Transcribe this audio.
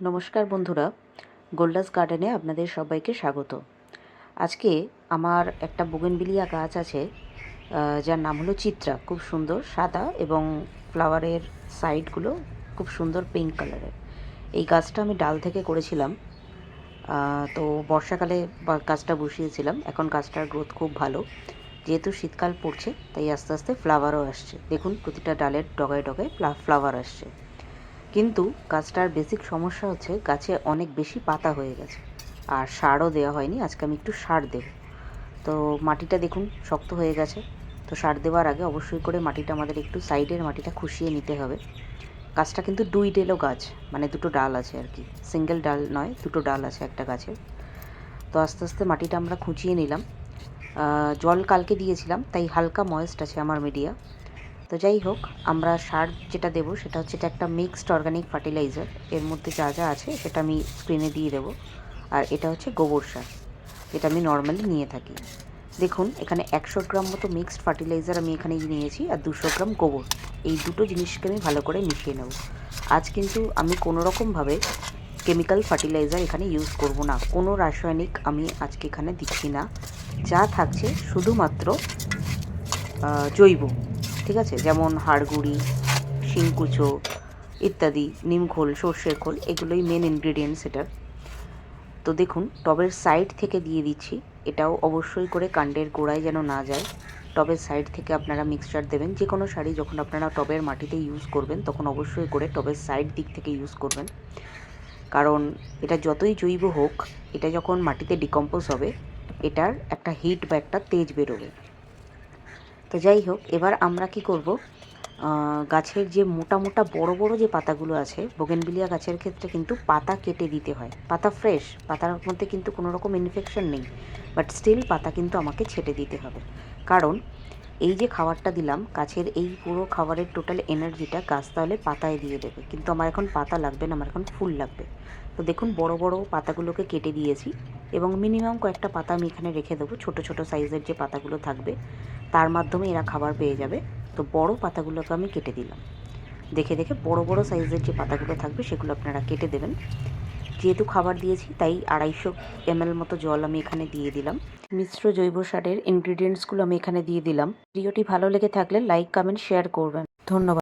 নমস্কার বন্ধুরা, গোল্ডাস গার্ডেনে আপনাদের সবাইকে স্বাগত। আজকে আমার একটা বোগেনবিলিয়া গাছ আছে যার নাম হলো চিত্রা। খুব সুন্দর, সাদা এবং ফ্লাওয়ারের সাইডগুলো খুব সুন্দর পিঙ্ক কালারের। এই গাছটা আমি ডাল থেকে করেছিলাম তো বর্ষাকালে গাছটা বসিয়েছিলাম। এখন গাছটার গ্রোথ খুব ভালো। যেহেতু শীতকাল পড়ছে, তাই আস্তে আস্তে ফ্লাওয়ারও আসছে। দেখুন, প্রতিটা ডালের ডগায় ডগায় ফ্লাওয়ার আসছে। কিন্তু গাছটার বেসিক সমস্যা হচ্ছে গাছে অনেক বেশি পাতা হয়ে গেছে। আর সারও দেওয়া হয়নি, আজকে আমি একটু সার দেব। তো মাটিটা দেখুন, শক্ত হয়ে গেছে। তো সার দেওয়ার আগে অবশ্যই করে মাটিটা আমাদের একটু সাইডের মাটিটা খুশিয়ে নিতে হবে। গাছটা কিন্তু দুই ডেলো গাছ মানে দুটো ডাল আছে আর কি। সিঙ্গেল ডাল নয়, দুটো ডাল আছে একটা গাছের তো আস্তে আস্তে মাটিটা আমরা খুঁচিয়ে নিলাম। জল কালকে দিয়েছিলাম, তাই হালকা ময়েস্ট আছে আমার মিডিয়া তো যাই হোক আমরা সার যেটা দেবো সেটা হচ্ছে এটা একটা মিক্সড অর্গানিক ফার্টিলাইজার এর মধ্যে যা যা আছে সেটা আমি স্ক্রিনে দিয়ে দেবো। আর এটা হচ্ছে গোবর সার, যেটা আমি নর্মালি নিয়ে থাকি। দেখুন, এখানে একশো গ্রাম মতো মিক্সড ফার্টিলাইজার আমি এখানে নিয়েছি আর দুশো গ্রাম গোবর। এই দুটো জিনিসকে আমি ভালো করে মিশিয়ে নেব। আজ কিন্তু আমি কোনো রকমভাবে কেমিক্যাল ফার্টিলাইজার এখানে ইউজ করব না। কোনো রাসায়নিক আমি আজকে এখানে দিচ্ছি না। যা থাকছে শুধুমাত্র জৈব। ঠিক আছে? যেমন হাড়গুড়ি, শিংকুচো ইত্যাদি নিমখোল সর্ষের খোল, এগুলোই মেন ইনগ্রিডিয়েন্টস এটার তো দেখুন, টবের সাইড থেকে দিয়ে দিচ্ছি। এটাও অবশ্যই করে কাণ্ডের গোড়ায় যেন না যায়। টবের সাইড থেকে আপনারা মিক্সচার দেবেন। যে কোনো শাড়ি যখন আপনারা টবের মাটিতে ইউজ করবেন, তখন অবশ্যই করে টবের সাইড দিক থেকে ইউজ করবেন। কারণ এটা যতই জৈব হোক, এটা যখন মাটিতে ডিকম্পোজ হবে, এটার একটা হিট বা একটা তেজ বেরোবে। তো যাই হোক, এবার আমরা কি করব? গাছের যে মোটা মোটা বড় বড় যে পাতাগুলো আছে বোগেনবিলিয়া গাছের ক্ষেত্রে কিন্তু পাতা কেটে দিতে হয়। পাতা ফ্রেশ পাতার মধ্যে কিন্তু কোনো রকম ইনফেকশন নেই বাট স্টিল পাতা কিন্তু আমাকে ছেটে দিতে হবে। কারণ এই যে খাবারটা দিলাম, গাছের এই পুরো খাবারের টোটাল এনার্জিটা গাছ তাহলে পাতায় দিয়ে দেবে। কিন্তু আমার এখন পাতা লাগবে না, আমার এখন ফুল লাগবে। তো দেখুন, বড় বড় পাতাগুলোকে কেটে দিয়েছি। এবং মিনিমাম কয়েকটা পাতা আমি এখানে রেখে দেবো। ছোট ছোট সাইজের যে পাতাগুলো থাকবে, তার মাধ্যমে এরা খাবার পেয়ে যাবে। তো বড় পাতাগুলোকে আমি কেটে দিলাম। দেখে দেখে বড় বড় সাইজের যে পাতাগুলো থাকবে, সেগুলো আপনারা কেটে দেবেন। যেহেতু খাবার দিয়েছি, তাই আড়াইশো এমএল মতো জল আমি এখানে দিয়ে দিলাম। মিশ্র জৈব সারের ইনগ্রিডিয়েন্টসগুলো আমি এখানে দিয়ে দিলাম। ভিডিওটি ভালো লেগে থাকলে লাইক কমেন্ট শেয়ার করবেন। ধন্যবাদ।